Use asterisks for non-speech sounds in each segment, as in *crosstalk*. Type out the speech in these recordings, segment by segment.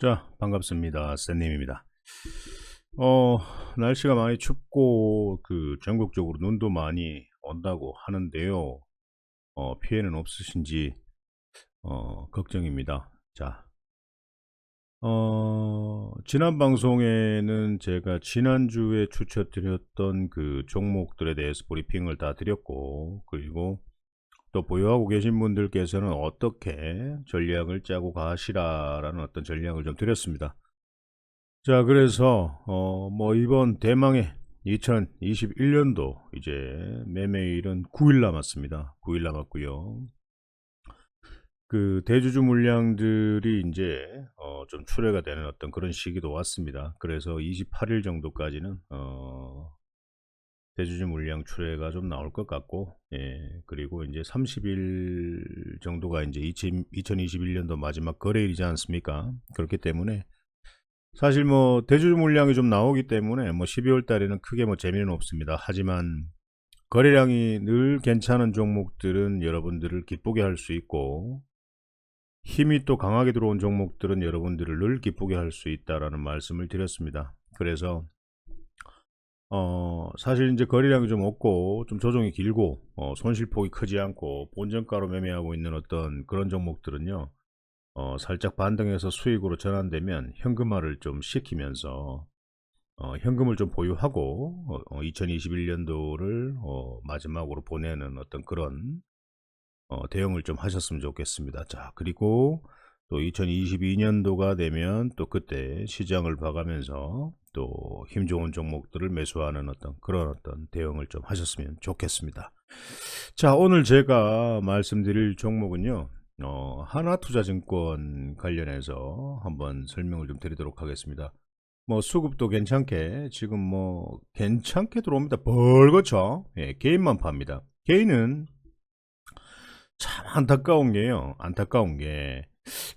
자, 반갑습니다. 쌤님입니다. 어, 날씨가 많이 춥고, 그, 전국적으로 눈도 많이 온다고 하는데요. 어, 피해는 없으신지, 어, 걱정입니다. 자, 어, 지난 방송에는 제가 지난주에 추천드렸던 그 종목들에 대해서 브리핑을 다 드렸고, 그리고 또 보유하고 계신 분들께서는 어떻게 전략을 짜고 가시라라는 어떤 전략을 좀 드렸습니다. 자, 그래서 어, 뭐 이번 대망의 2021년도 이제 매매일은 9일 남았습니다. 9일 남았고요. 그 대주주 물량들이 이제 어, 좀 출회가 되는 어떤 그런 시기도 왔습니다. 그래서 28일 정도까지는 어, 대주주 물량 출회가 좀 나올 것 같고, 예, 그리고 이제 30일 정도가 이제 2021년도 마지막 거래일이지 않습니까? 그렇기 때문에 사실 뭐 대주주 물량이 좀 나오기 때문에 뭐 12월 달에는 크게 뭐 재미는 없습니다. 하지만 거래량이 늘 괜찮은 종목들은 여러분들을 기쁘게 할 수 있고 힘이 또 강하게 들어온 종목들은 여러분들을 늘 기쁘게 할 수 있다라는 말씀을 드렸습니다. 그래서 어, 사실 이제 거래량이 좀 없고, 좀 조정이 길고, 어, 손실폭이 크지 않고, 본전가로 매매하고 있는 어떤 그런 종목들은요, 어, 살짝 반등해서 수익으로 전환되면 현금화를 좀 시키면서, 어, 현금을 좀 보유하고, 어, 2021년도를, 어, 마지막으로 보내는 어떤 그런, 어, 대응을 좀 하셨으면 좋겠습니다. 자, 그리고 또 2022년도가 되면 또 그때 시장을 봐가면서 또 힘 좋은 종목들을 매수하는 어떤 그런 어떤 대응을 좀 하셨으면 좋겠습니다. 자, 오늘 제가 말씀드릴 종목은요. 어, 하나투자증권 관련해서 한번 설명을 좀 드리도록 하겠습니다. 뭐 수급도 괜찮게 지금 뭐 괜찮게 들어옵니다. 벌거쳐. 예, 개인만 팝니다. 개인은 참 안타까운 게요. 안타까운 게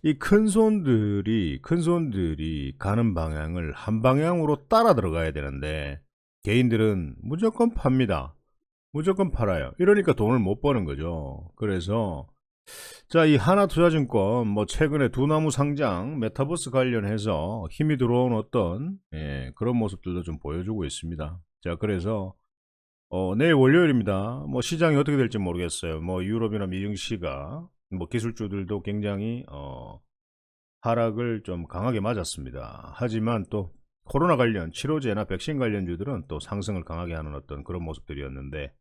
이 큰 손들이 큰 손들이 가는 방향을 한 방향으로 따라 들어가야 되는데 개인들은 무조건 팝니다. 무조건 팔아요. 이러니까 돈을 못 버는 거죠. 그래서 자, 이 하나투자증권 뭐 최근에 두나무 상장 메타버스 관련해서 힘이 들어온 어떤 예, 그런 모습들도 좀 보여주고 있습니다. 자, 그래서 어, 내일 월요일입니다. 뭐 시장이 어떻게 될지 모르겠어요. 뭐 유럽이나 미증시가 뭐 기술주들도 굉장히 어, 하락을 좀 강하게 맞았습니다. 하지만 또 코로나 관련 치료제나 백신 관련주들은 또 상승을 강하게 하는 어떤 그런 모습들이었는데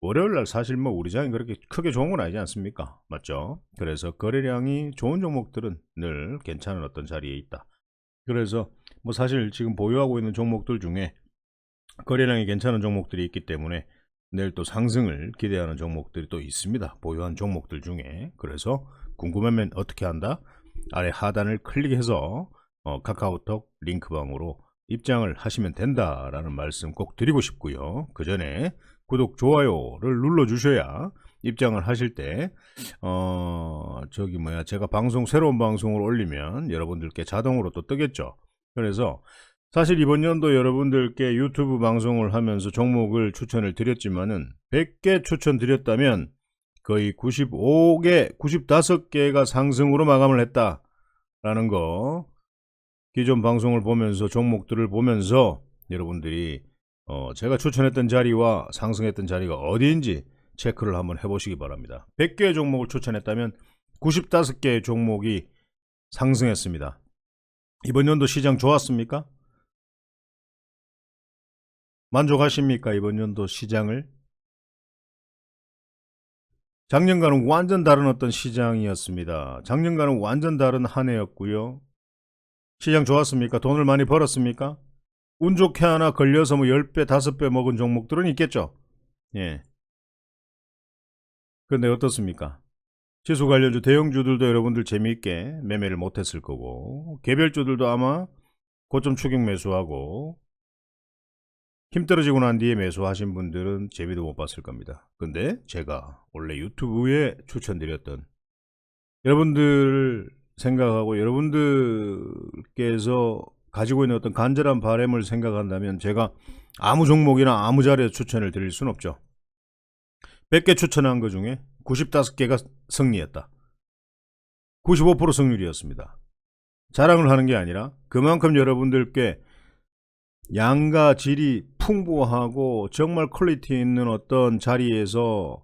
월요일 날 사실 뭐 우리 장이 그렇게 크게 좋은 건 아니지 않습니까? 맞죠? 그래서 거래량이 좋은 종목들은 늘 괜찮은 어떤 자리에 있다. 그래서 뭐 사실 지금 보유하고 있는 종목들 중에 거래량이 괜찮은 종목들이 있기 때문에 내일 또 상승을 기대하는 종목들이 또 있습니다. 보유한 종목들 중에. 그래서 궁금하면 어떻게 한다? 아래 하단을 클릭해서 어, 카카오톡 링크방으로 입장을 하시면 된다라는 말씀 꼭 드리고 싶고요. 그 전에 구독, 좋아요를 눌러주셔야 입장을 하실 때, 어, 저기 뭐야, 제가 방송, 새로운 방송을 올리면 여러분들께 자동으로 또 뜨겠죠. 그래서 사실 이번 연도 여러분들께 유튜브 방송을 하면서 종목을 추천을 드렸지만은 100개 추천드렸다면 거의 95개, 95개가 상승으로 마감을 했다라는 거 기존 방송을 보면서 종목들을 보면서 여러분들이 어, 제가 추천했던 자리와 상승했던 자리가 어디인지 체크를 한번 해보시기 바랍니다. 100개의 종목을 추천했다면 95개의 종목이 상승했습니다. 이번 연도 시장 좋았습니까? 만족하십니까? 이번 연도 시장을? 작년과는 완전 다른 어떤 시장이었습니다. 작년과는 완전 다른 한 해였고요. 시장 좋았습니까? 돈을 많이 벌었습니까? 운 좋게 하나 걸려서 뭐 10배, 5배 먹은 종목들은 있겠죠. 예. 근데 어떻습니까? 지수 관련주 대형주들도 여러분들 재미있게 매매를 못했을 거고 개별주들도 아마 고점 추격 매수하고 힘 떨어지고 난 뒤에 매수하신 분들은 재미도 못 봤을 겁니다. 근데 제가 원래 유튜브에 추천드렸던 여러분들 생각하고 여러분들께서 가지고 있는 어떤 간절한 바램을 생각한다면 제가 아무 종목이나 아무 자리에 추천을 드릴 수는 없죠. 100개 추천한 것 중에 95개가 승리했다. 95% 승률이었습니다. 자랑을 하는 게 아니라 그만큼 여러분들께 양과 질이 풍부하고 정말 퀄리티 있는 어떤 자리에서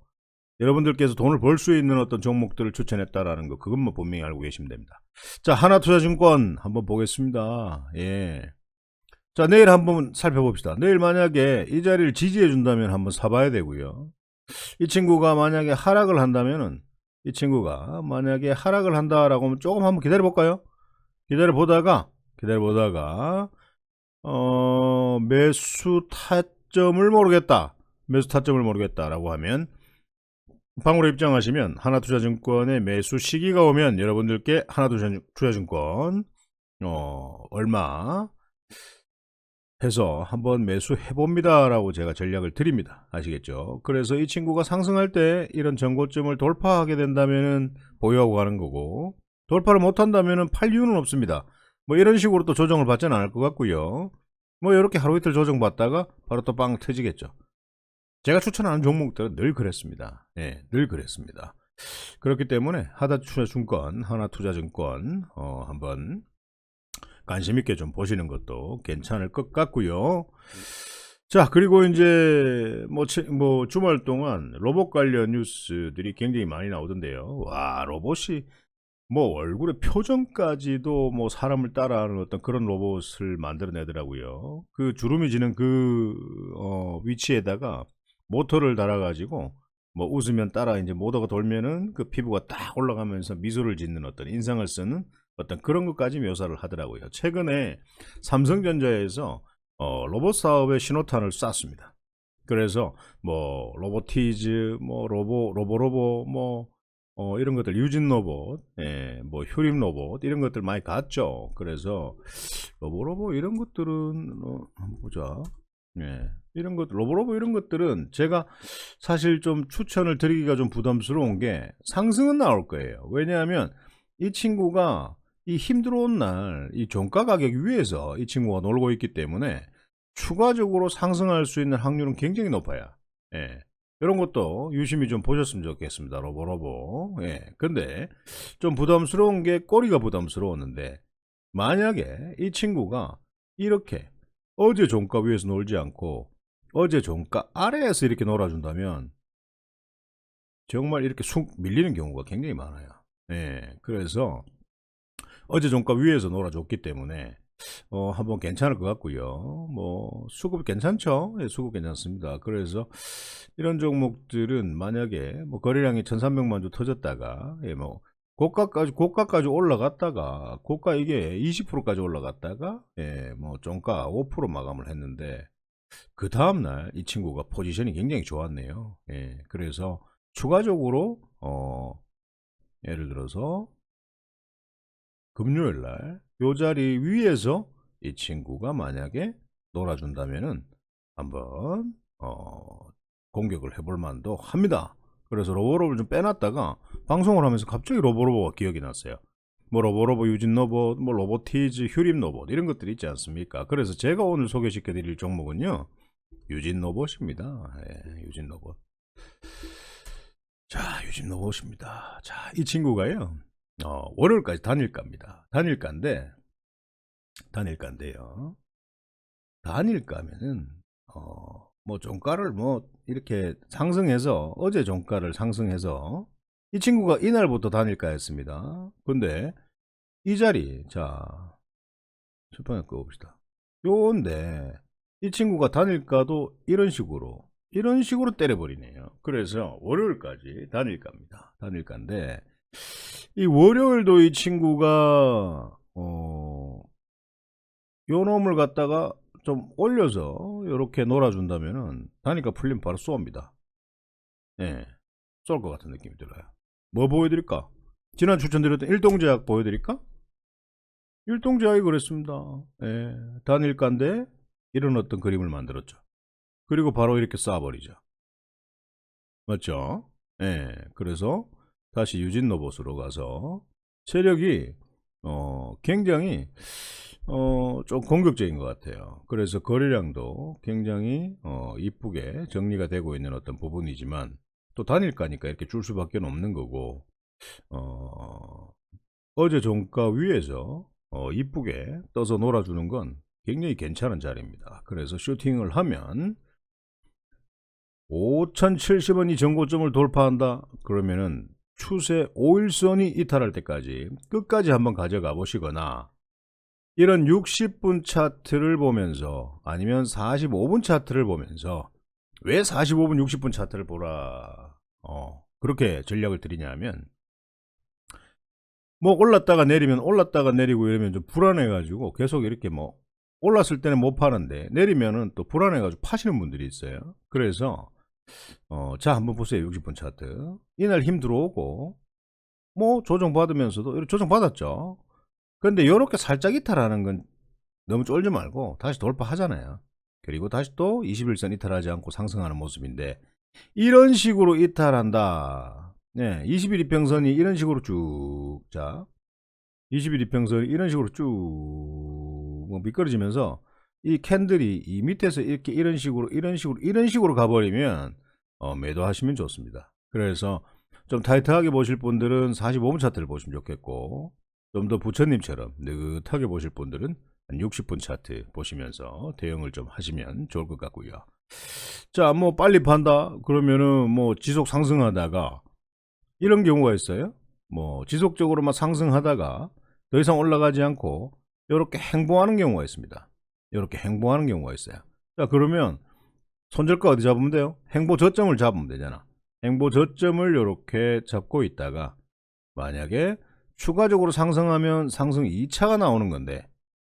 여러분들께서 돈을 벌 수 있는 어떤 종목들을 추천했다라는 거 그것만 분명히 알고 계시면 됩니다. 자 하나투자증권 한번 보겠습니다. 예. 자 내일 한번 살펴봅시다. 내일 만약에 이 자리를 지지해 준다면 한번 사봐야 되고요. 이 친구가 만약에 하락을 한다면은 이 친구가 만약에 하락을 한다라고 하면 조금 한번 기다려 볼까요? 기다려 보다가 기다려 보다가 어 매수 타점을 모르겠다. 매수 타점을 모르겠다라고 하면 방으로 입장하시면 하나투자증권의 매수 시기가 오면 여러분들께 하나투자증권 어 얼마 해서 한번 매수해 봅니다 라고 제가 전략을 드립니다. 아시겠죠? 그래서 이 친구가 상승할 때 이런 전고점을 돌파하게 된다면은 보유하고 가는 거고 돌파를 못 한다면은 팔 이유는 없습니다. 뭐 이런 식으로 또 조정을 받지는 않을 것 같고요. 뭐 이렇게 하루 이틀 조정 받다가 바로 또 빵 터지겠죠. 제가 추천하는 종목들은 늘 그랬습니다. 예, 늘 그랬습니다. 그렇기 때문에 하나투자증권, 하나투자증권 어, 한번 관심 있게 좀 보시는 것도 괜찮을 것 같고요. 자, 그리고 이제 뭐, 채- 뭐 주말 동안 로봇 관련 뉴스들이 굉장히 많이 나오던데요. 와, 로봇이 뭐 얼굴의 표정까지도 뭐 사람을 따라하는 어떤 그런 로봇을 만들어내더라고요. 그 주름이 지는 그 어, 위치에다가 모터를 달아가지고 뭐 웃으면 따라 이제 모터가 돌면은 그 피부가 딱 올라가면서 미소를 짓는 어떤 인상을 쓰는 어떤 그런 것까지 묘사를 하더라고요. 최근에 삼성전자에서 어, 로봇 사업에 신호탄을 쐈습니다. 그래서 뭐 로보티즈, 뭐 로보 로보로보, 뭐 어, 이런 것들 유진 로봇, 예, 뭐 휴림 로봇 이런 것들 많이 갔죠. 그래서 로보로보 이런 것들은 어, 보자. 예, 이런 것 로보로보 이런 것들은 제가 사실 좀 추천을 드리기가 좀 부담스러운 게 상승은 나올 거예요. 왜냐하면 이 친구가 이 힘들어온 날 이 종가 가격 위에서 이 친구가 놀고 있기 때문에 추가적으로 상승할 수 있는 확률은 굉장히 높아요. 예. 이런 것도 유심히 좀 보셨으면 좋겠습니다. 로보로보. 예. 근데 좀 부담스러운 게 꼬리가 부담스러웠는데 만약에 이 친구가 이렇게 어제 종가 위에서 놀지 않고 어제 종가 아래에서 이렇게 놀아준다면 정말 이렇게 쑥 밀리는 경우가 굉장히 많아요. 예. 그래서 어제 종가 위에서 놀아줬기 때문에 어, 한번 괜찮을 것 같고요. 뭐 수급 괜찮죠? 예, 수급 괜찮습니다. 그래서 이런 종목들은 만약에 뭐 거래량이 1,300만 주 터졌다가 예, 뭐 고가까지 고가까지 올라갔다가 고가 이게 20%까지 올라갔다가 예, 뭐 종가 5% 마감을 했는데 그 다음 날 이 친구가 포지션이 굉장히 좋았네요. 예, 그래서 추가적으로 어 예를 들어서 금요일 날요 자리 위에서 이 친구가 만약에 놀아준다면은 한번 어 공격을 해볼 만도 합니다. 그래서 로보로보를 좀 빼놨다가 방송을 하면서 갑자기 로보로보가 기억이 났어요. 뭐 로보로보 유진 로봇, 뭐 로보티즈, 휴림 로봇 이런 것들이 있지 않습니까? 그래서 제가 오늘 소개시켜드릴 종목은요 유진 로봇입니다. 예, 유진 로봇. 자, 유진 로봇입니다. 자, 이 친구가요. 어, 월요일까지 단일가입니다. 단일가인데, 단일가인데요. 단일가면은, 어, 뭐, 종가를 뭐, 이렇게 상승해서, 어제 종가를 상승해서, 이 친구가 이날부터 단일가였습니다. 근데, 이 자리, 자, 출판에 꺼봅시다. 요건데, 이 친구가 단일가도 이런 식으로, 이런 식으로 때려버리네요. 그래서, 월요일까지 단일가입니다. 단일가인데, 이 월요일도 이 친구가 어, 요 놈을 갖다가 좀 올려서 이렇게 놀아준다면은 다니까 풀리면 바로 쏩니다. 예, 쏠 것 같은 느낌이 들어요. 뭐 보여드릴까? 지난 추천드렸던 일동제약 보여드릴까? 일동제약이 그랬습니다. 예, 단일가인데 이런 어떤 그림을 만들었죠. 그리고 바로 이렇게 쏴버리죠. 맞죠? 예, 그래서 다시 유진 로봇으로 가서 체력이 어, 굉장히 어, 좀 공격적인 것 같아요. 그래서 거래량도 굉장히 어, 이쁘게 정리가 되고 있는 어떤 부분이지만 또 단일가니까 이렇게 줄 수밖에 없는 거고 어, 어제 종가 위에서 어, 이쁘게 떠서 놀아주는 건 굉장히 괜찮은 자리입니다. 그래서 슈팅을 하면 5,070원이 전고점을 돌파한다. 그러면은 추세 5일선이 이탈할 때까지 끝까지 한번 가져가 보시거나 이런 60분 차트를 보면서 아니면 45분 차트를 보면서 왜 45분 60분 차트를 보라 어, 그렇게 전략을 드리냐면 뭐 올랐다가 내리면 올랐다가 내리고 이러면 좀 불안해 가지고 계속 이렇게 뭐 올랐을 때는 못 파는데 내리면은 또 불안해 가지고 파시는 분들이 있어요. 그래서 어, 자 한번 보세요. 60분 차트. 이날 힘 들어오고 뭐 조정 받으면서도 이렇게 조정 받았죠. 근데 이렇게 살짝 이탈하는 건 너무 쫄지 말고 다시 돌파하잖아요. 그리고 다시 또 21선 이탈하지 않고 상승하는 모습인데 이런 식으로 이탈한다. 네, 20일 이평선이 이런 식으로 쭉, 자, 20일 이평선이 이런 식으로 쭉 뭐 미끄러지면서 이 캔들이 이 밑에서 이렇게 이런 식으로 이런 식으로 이런 식으로 가버리면 어, 매도하시면 좋습니다. 그래서 좀 타이트하게 보실 분들은 45분 차트를 보시면 좋겠고 좀 더 부처님처럼 느긋하게 보실 분들은 한 60분 차트 보시면서 대응을 좀 하시면 좋을 것 같고요. 자, 뭐 빨리 판다 그러면은 뭐 지속 상승하다가 이런 경우가 있어요. 뭐 지속적으로 막 상승하다가 더 이상 올라가지 않고 이렇게 행보하는 경우가 있습니다. 이렇게 행보하는 경우가 있어요. 자, 그러면 손절가 어디 잡으면 돼요? 행보 저점을 잡으면 되잖아. 행보 저점을 이렇게 잡고 있다가 만약에 추가적으로 상승하면 상승 2차가 나오는 건데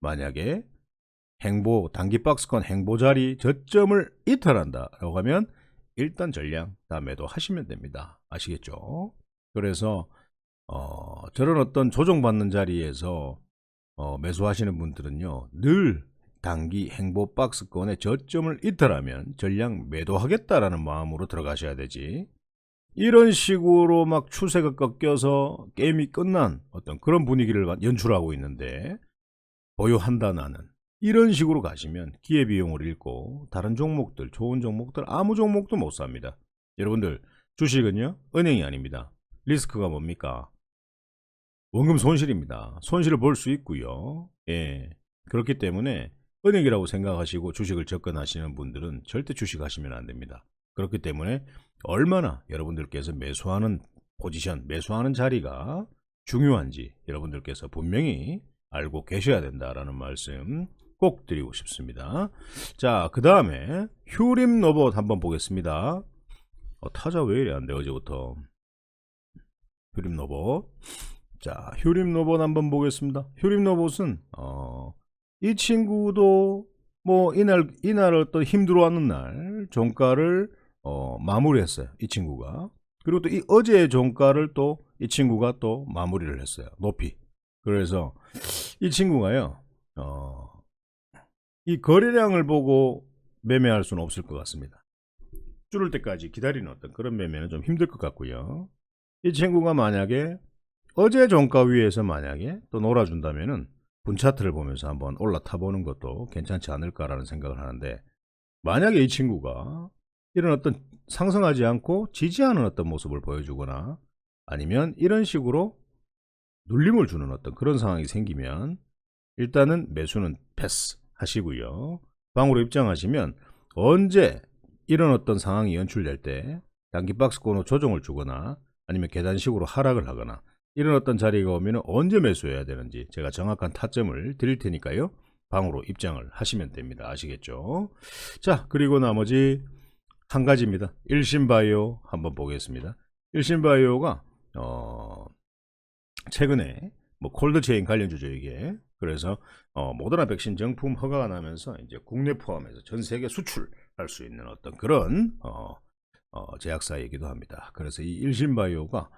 만약에 행보 단기 박스권 행보 자리 저점을 이탈한다라고 하면 일단 전량 다 매도하시면 됩니다. 아시겠죠? 그래서 어, 저런 어떤 조정받는 자리에서 어, 매수하시는 분들은요 늘 단기 행보 박스권의 저점을 이탈하면 전량 매도하겠다라는 마음으로 들어가셔야 되지. 이런 식으로 막 추세가 꺾여서 게임이 끝난 어떤 그런 분위기를 연출하고 있는데 보유한다 나는 이런 식으로 가시면 기회비용을 잃고 다른 종목들 좋은 종목들 아무 종목도 못 삽니다. 여러분들 주식은요 은행이 아닙니다. 리스크가 뭡니까? 원금 손실입니다. 손실을 볼 수 있고요. 예. 그렇기 때문에 은행이라고 생각하시고 주식을 접근하시는 분들은 절대 주식하시면 안 됩니다. 그렇기 때문에 얼마나 여러분들께서 매수하는 포지션, 매수하는 자리가 중요한지 여러분들께서 분명히 알고 계셔야 된다라는 말씀 꼭 드리고 싶습니다. 자, 그 다음에 휴림 로봇 한번 보겠습니다. 어, 타자 왜 이래 안 돼, 어제부터. 휴림 로봇. 자, 휴림 로봇 한번 보겠습니다. 휴림 로봇은, 어, 이 친구도 뭐 이날 이날 어떤 힘들어 왔는 날 종가를 어, 마무리했어요. 이 친구가. 그리고 또 이 어제의 종가를 또 이 친구가 또 마무리를 했어요. 높이. 그래서 이 친구가요. 어, 이 거래량을 보고 매매할 수는 없을 것 같습니다. 줄을 때까지 기다리는 어떤 그런 매매는 좀 힘들 것 같고요. 이 친구가 만약에 어제 종가 위에서 만약에 또 놀아준다면은 분차트를 보면서 한번 올라타 보는 것도 괜찮지 않을까라는 생각을 하는데 만약에 이 친구가 이런 어떤 상승하지 않고 지지하는 어떤 모습을 보여주거나 아니면 이런 식으로 눌림을 주는 어떤 그런 상황이 생기면 일단은 매수는 패스 하시고요. 방으로 입장하시면 언제 이런 어떤 상황이 연출될 때 단기 박스권으로 조정을 주거나 아니면 계단식으로 하락을 하거나 이런 어떤 자리가 오면 언제 매수해야 되는지 제가 정확한 타점을 드릴 테니까요. 방으로 입장을 하시면 됩니다. 아시겠죠? 자, 그리고 나머지 한 가지입니다. 일신바이오 한번 보겠습니다. 일신바이오가 어 최근에 뭐 콜드체인 관련주죠 이게. 그래서 어 모더나 백신 정품 허가가 나면서 이제 국내 포함해서 전 세계 수출할 수 있는 어떤 그런 어, 어 제약사이기도 합니다. 그래서 이 일신바이오가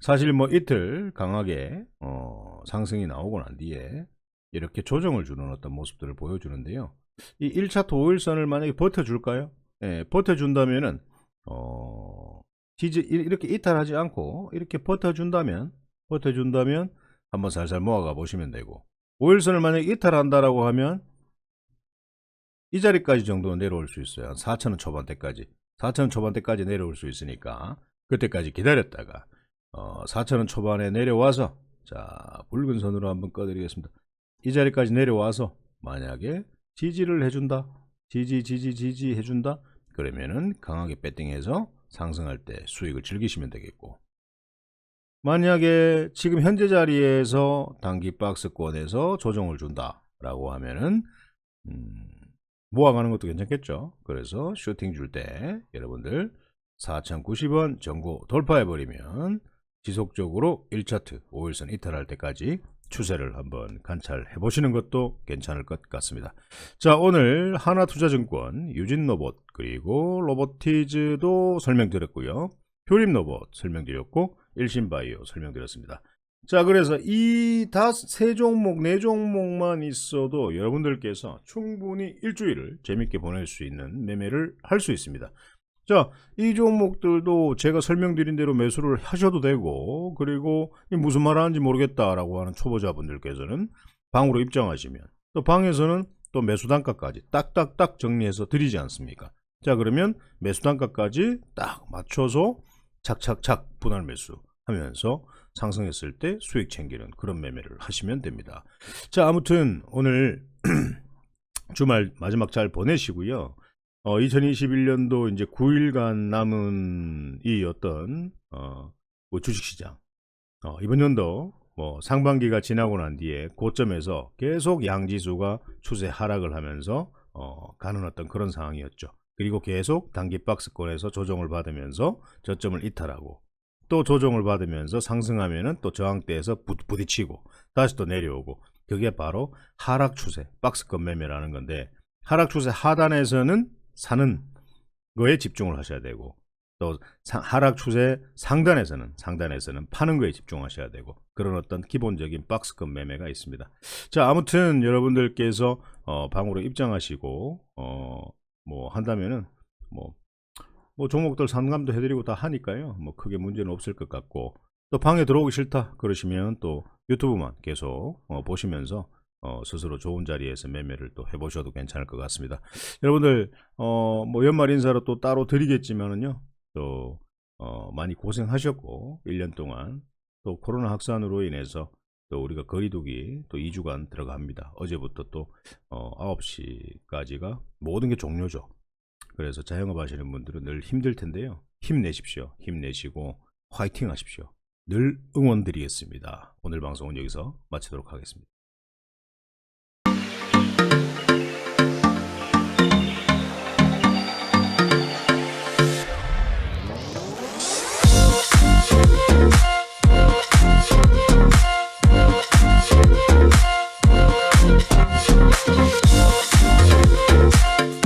사실 뭐 이틀 강하게 어, 상승이 나오고 난 뒤에 이렇게 조정을 주는 어떤 모습들을 보여주는데요. 이 1차 토일선을 만약에 버텨줄까요? 예, 버텨준다면은 어, 이렇게 이탈하지 않고 이렇게 버텨준다면 버텨준다면 한번 살살 모아가 보시면 되고 5일선을 만약에 이탈한다라고 하면 이 자리까지 정도는 내려올 수 있어요. 4천원 초반대까지 4천원 초반대까지 내려올 수 있으니까 그때까지 기다렸다가 어, 4천원 초반에 내려와서 자 붉은 선으로 한번 꺼드리겠습니다. 이 자리까지 내려와서 만약에 지지를 해준다. 지지 지지 지지 해준다. 그러면은 강하게 배팅해서 상승할 때 수익을 즐기시면 되겠고 만약에 지금 현재 자리에서 단기 박스권에서 조정을 준다 라고 하면은 음, 모아가는 것도 괜찮겠죠. 그래서 슈팅 줄 때 여러분들 4,090원 전고 돌파해버리면 지속적으로 1차트 5일선 이탈할 때까지 추세를 한번 관찰해 보시는 것도 괜찮을 것 같습니다. 자, 오늘 하나투자증권, 유진 로봇, 그리고 로보티즈도 설명드렸고요. 효림 로봇 설명드렸고, 일신바이오 설명드렸습니다. 자, 그래서 이다세 종목, 네 종목만 있어도 여러분들께서 충분히 일주일을 재밌게 보낼 수 있는 매매를 할 수 있습니다. 자, 이 종목들도 제가 설명드린 대로 매수를 하셔도 되고, 그리고 이 무슨 말 하는지 모르겠다라고 하는 초보자분들께서는 방으로 입장하시면, 또 방에서는 또 매수 단가까지 딱딱딱 정리해서 드리지 않습니까? 자, 그러면 매수 단가까지 딱 맞춰서 착착착 분할 매수 하면서 상승했을 때 수익 챙기는 그런 매매를 하시면 됩니다. 자, 아무튼 오늘 *clears throat* 주말 마지막 잘 보내시고요. 어, 2021년도 이제 9일간 남은 이 어떤 어, 뭐 주식시장 어, 이번 연도 뭐 상반기가 지나고 난 뒤에 고점에서 계속 양지수가 추세 하락을 하면서 어, 가는 어떤 그런 상황이었죠. 그리고 계속 단기 박스권에서 조정을 받으면서 저점을 이탈하고 또 조정을 받으면서 상승하면은 또 저항대에서 부, 부딪히고 다시 또 내려오고 그게 바로 하락 추세 박스권 매매라는 건데 하락 추세 하단에서는 사는 거에 집중을 하셔야 되고 또 상- 하락 추세 상단에서는 상단에서는 파는 거에 집중하셔야 되고 그런 어떤 기본적인 박스권 매매가 있습니다. 자 아무튼 여러분들께서 어, 방으로 입장하시고 어, 뭐 한다면은 뭐, 뭐 종목들 상담도 해드리고 다 하니까요. 뭐 크게 문제는 없을 것 같고 또 방에 들어오기 싫다 그러시면 또 유튜브만 계속 어, 보시면서 어, 스스로 좋은 자리에서 매매를 또 해보셔도 괜찮을 것 같습니다. 여러분들 어, 뭐 연말 인사로 또 따로 드리겠지만은요. 또 어, 많이 고생하셨고 1년 동안 또 코로나 확산으로 인해서 또 우리가 거리두기 또 2주간 들어갑니다. 어제부터 또 어, 9시까지가 모든 게 종료죠. 그래서 자영업 하시는 분들은 늘 힘들 텐데요. 힘내십시오. 힘내시고 화이팅 하십시오. 늘 응원 드리겠습니다. 오늘 방송은 여기서 마치도록 하겠습니다. Thank you.